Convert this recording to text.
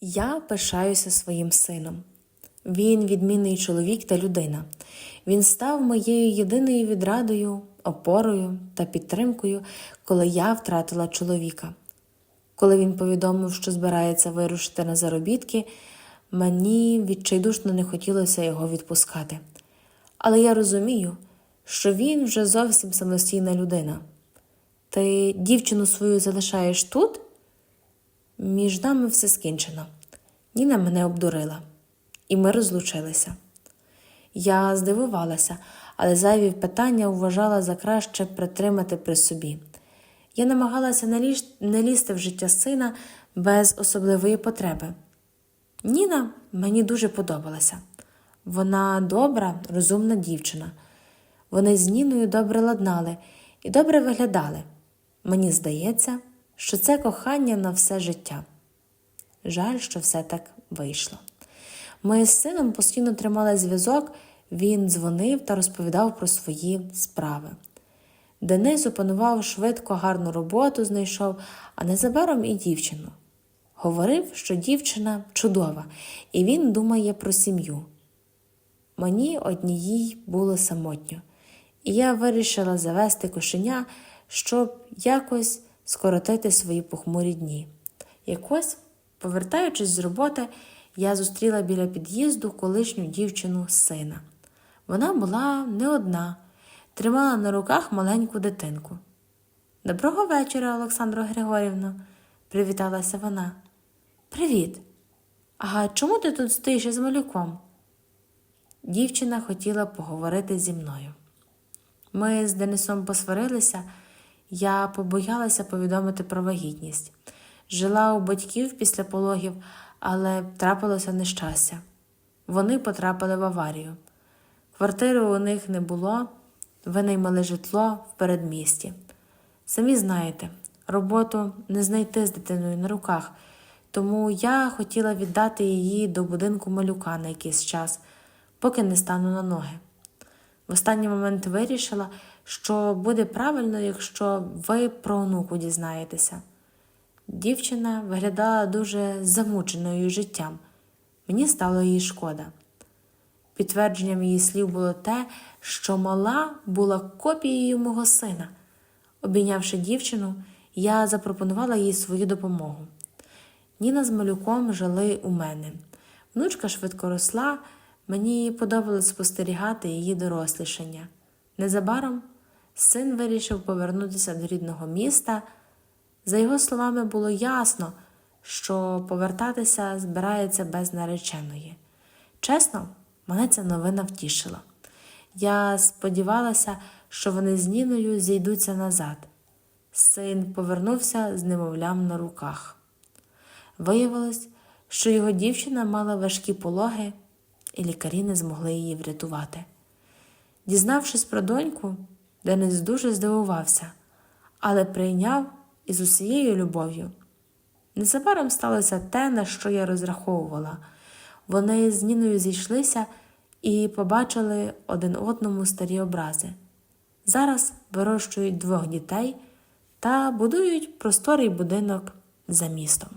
Я пишаюся своїм сином. Він відмінний чоловік та людина. Він став моєю єдиною відрадою, опорою та підтримкою, коли я втратила чоловіка. Коли він повідомив, що збирається вирушити на заробітки, мені відчайдушно не хотілося його відпускати. Але я розумію, що він вже зовсім самостійна людина. Ти дівчину свою залишаєш тут? Між нами все скінчено. Ніна мене обдурила, і ми розлучилися. Я здивувалася, але зайві питання вважала за краще притримати при собі. Я намагалася не, лізти в життя сина без особливої потреби. Ніна мені дуже подобалася. Вона добра, розумна дівчина. Вони з Ніною добре ладнали і добре виглядали. Мені здається, що це кохання на все життя. Жаль, що все так вийшло. Ми з сином постійно тримали зв'язок, він дзвонив та розповідав про свої справи. Денис опанував швидко гарну роботу, знайшов, а незабаром і дівчину. Говорив, що дівчина чудова, і він думає про сім'ю. Мені одніїй було самотньо, і я вирішила завести кошеня, щоб якось скоротити свої похмурі дні. Якось, повертаючись з роботи, я зустріла біля під'їзду колишню дівчину сина. Вона була не одна, тримала на руках маленьку дитинку. Доброго вечора, Олександро Григорівно, привіталася вона. Привіт. А чому ти тут стоїш із малюком? Дівчина хотіла поговорити зі мною. Ми з Денисом посварилися, я побоялася повідомити про вагітність. Жила у батьків після пологів, але трапилося нещастя. Вони потрапили в аварію. Квартири у них не було, винаймали житло в передмісті. Самі знаєте, роботу не знайти з дитиною на руках, тому я хотіла віддати її до будинку малюка на якийсь час, поки не стану на ноги. В останній момент вирішила, що буде правильно, якщо ви про онуку дізнаєтеся. Дівчина виглядала дуже замученою життям. Мені стало її шкода. Підтвердженням її слів було те, що мала була копією мого сина. Обійнявши дівчину, я запропонувала їй свою допомогу. Ніна з малюком жили у мене. Внучка швидко росла, мені подобалось спостерігати її дорослішання. Незабаром син вирішив повернутися до рідного міста. За його словами, було ясно, що повертатися збирається без нареченої. Чесно, мене ця новина втішила. Я сподівалася, що вони з Ніною зійдуться назад. Син повернувся з немовлям на руках. Виявилось, що його дівчина мала важкі пологи, і лікарі не змогли її врятувати. Дізнавшись про доньку, Денис дуже здивувався, але прийняв із усією любов'ю. Незабаром сталося те, на що я розраховувала. Вони з Ніною зійшлися і побачили один одному старі образи. Зараз вирощують двох дітей та будують просторий будинок за містом.